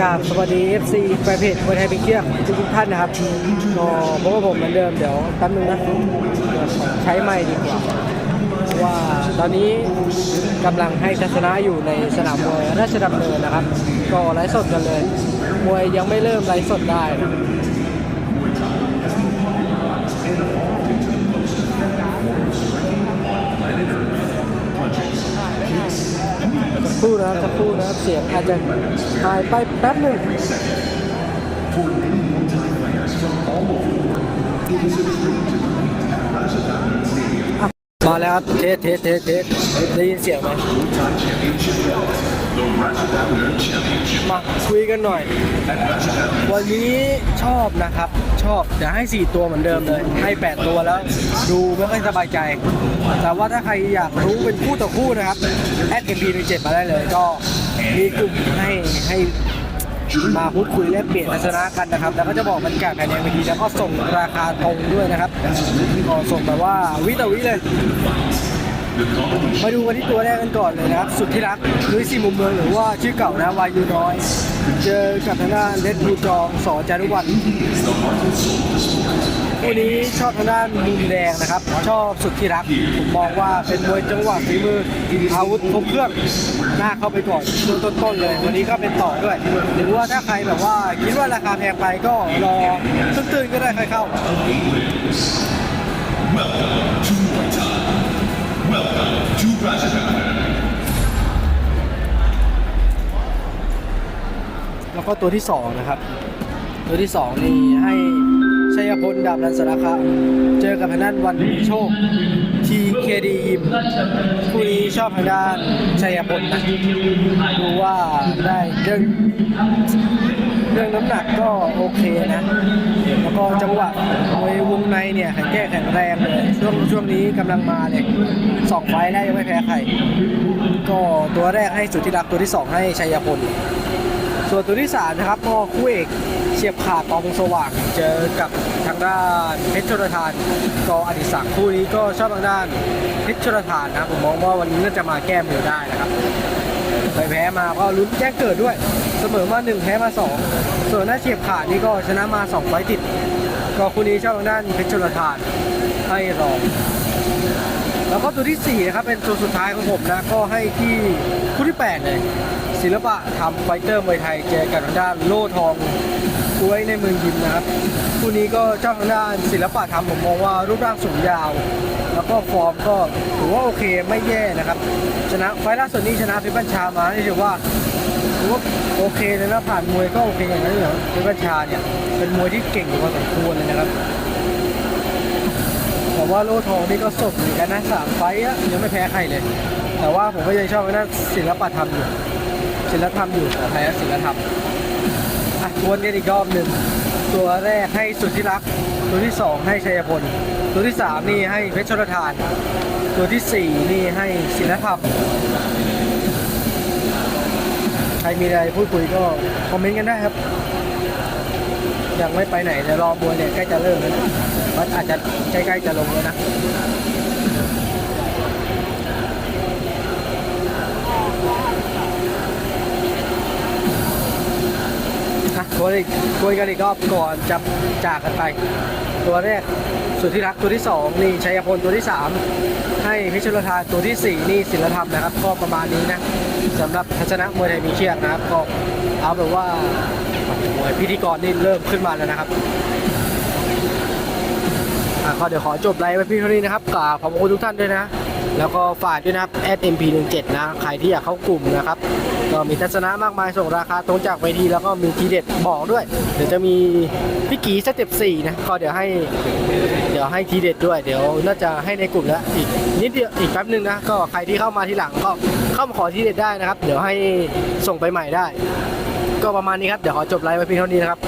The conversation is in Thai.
กราบสวัสดี FC แฟนเพจมวยไทยเป็นเชือกทุกท่านนะครับก็พบกับผมเหมือนเดิมเดี๋ยวแป๊บนึงนะใช้ไม้ดีกว่า ว่าตอนนี้กำลังให้ทัศนะอยู่ในสนามมวยราชดำเนินนะครับ ก็ไลฟ์สดกันเลย มวยยังไม่เริ่มไลฟ์สดได้ ครู่นะครับสักครู่นะครับเสียงอาจจะหายไปแป๊บหนึ่งมาแล้วครับเทสเทสเทสเทสได้ยินเสียงไหม มาคุยกันหน่อย วันนี้ชอบนะครับ ชอบเดี๋ยวให้ 4 ตัวเหมือนเดิมเลย ให้ 8 ตัวแล้ว ดูไม่ค่อยสบายใจ แต่ว่าถ้าใครอยากรู้เป็นคู่ต่อคู่นะครับแอดเอ็มพีเจ็ดมาได้เลยก็มีกลุ่มให้ให้มาพูดคุยแลกเปลี่ยนทัศนะกันนะครับ แล้วก็จะบอกบรรยากาศภายในเวทีแล้วก็ส่งราคาตรงด้วยนะครับก็ส่งแบบว่าวิต่อวิเลย มาดูกันที่ตัวแรกกันก่อนเลยนะครับ สุดที่รักลุยสี่มุมเมืองหรือว่าชื่อเก่านะวายูน้อย เจอกับทางด้านเลดบูจองสอจารุวันคู่นี้ชอบทางด้านมุมแดงนะครับ ชอบสุดที่รัก ผมมองว่าเป็นมวยจังหวะฝีมืออาวุธครบเครื่องหน้าเข้าไปก่อนช่วงต้นๆเลย วันนี้ก็เป็นต่อด้วย หรือว่าถ้าใครแบบว่าคิดว่าราคาแพงไปก็รอตื้นๆก็ได้ใครเข้า Welcome to Rajasthan. แล้วก็ตัวที่สองนะครับ ตัวที่สองนี่ให้ ชัยพลดาบรันสารคามเจอกับทางด้านวันมีโชคทีเคดียิมคู่นี้ชอบทางด้านชัยพลนะดูว่าได้เรื่องเรื่องน้ำหนักก็โอเคนะ แล้วก็จังหวะมวยวงในเนี่ยแข็งแกร่งแข็งแรงเลยช่วงช่วงนี้กำลังมาเลยสองไฟล์ได้ยังไม่แพ้ใคร ก็ตัวแรกให้สุดที่รักตัวที่สองให้ชัยพล ส่วนตัวที่สามนะครับพอคู่เอกเฉียบขาดกองสว่างเจอกับทางด้านเพชรชลทานกออดิศักดิ์คู่นี้ก็ชอบทางด้านเพชรชลทานนะผมมองว่าวันนี้น่าจะมาแก้มือได้นะครับไปแพ้มาก็ลุ้นแจ้งเกิดด้วย เสมอมาหนึ่งแพ้มาสองส่วนหน้าเฉียบขาดนี่ก็ชนะมาสองไฟต์ติด ก็คู่นี้ชอบทางด้านเพชรชลทานให้รองแล้วก็ตัวที่4นะครับเป็นตัวสุดท้ายของผมนะก็ให้ที่คู่ที่ 8 เลย ศิลปะทำไฟเตอร์มวยไทยเจอกับทางด้านโล่ทองก้วยในเมืองยิมนะครับคู่นี้ก็เจ้าทางด้านศิลปะทำผมมองว่ารูปร่างสูงยาว แล้วก็ฟอร์มก็ถือว่าโอเคไม่แย่นะครับ ชนะไฟล่าสุดนี้ชนะเพชรบัญชามานี่ถือว่าถือว่าโอเคเลยนะผ่านมวยก็โอเคอย่างนั้นเลยเหรอเพชรบัญชาเนี่ยเป็นมวยที่เก่งพอสมควรเลยนะครับแต่ว่าโลทองนี่ก็สดเหมือนกันนะสามไฟอะยังไม่แพ้ใครเลย แต่ว่าผมก็ยังชอบไอ้นั่นศิลปธรรมอยู่ ศิลธรรมอยู่ขออภัยนะศิลธรรมอะทวนกันอีกรอบหนึ่งตัวแรกให้สุดที่รัก ตัวที่สองให้ชัยพล ตัวที่สามนี่ให้เพชรชลทาน ตัวที่สี่นี่ให้ศิลธรรมใครมีอะไรพูดคุยก็คอมเมนต์กันได้ครับ ยังไม่ไปไหนเดี๋ยวรอมวเนี่ยใกล้จะเริ่มแล้วนะมันอาจจะใกล้ๆจะลงแล้วนะ อะคุยคุยกันอีกรอบก่อนจะจากกันไป ตัวแรกสุดที่รักตัวที่สองนี่ชัยพลตัวที่สามให้พิชลทานตัวที่สี่นี่ศิลธรรมนะครับก็ประมาณนี้นะสำหรับทัศนะมวยไทยมีเชือกนะครับก็เอาแบบว่ามวยพิธีกรนี่เริ่มขึ้นมาแล้วนะครับอะก็เดี๋ยวขอจบไลฟ์ไว้พียงเท่านี้นะครับกราบขอบคุณทุกท่านด้วยนะ แล้วก็ฝากด้วยนะครับ @mp17 นะ ใครที่อยากเข้ากลุ่มนะครับ ก็มีทัศนะมากมายส่งราคาตรงจากเวทีแล้วก็มีทีเด็ดบอกด้วย เดี๋ยวจะมีพี่กีสเต็ป4นะ ก็เดี๋ยวให้ เดี๋ยวให้ทีเด็ดด้วย เดี๋ยวน่าจะให้ในกลุ่มแล้วอีกนิดเดียวอีกแป๊บนึงนะ ก็ใครที่เข้ามาทีหลังก็เข้ามาขอทีเด็ดได้นะครับ เดี๋ยวให้ส่งไปใหม่ได้ ก็ประมาณนี้ครับ เดี๋ยวขอจบไลฟ์ไว้เพียงเท่านี้นะครับ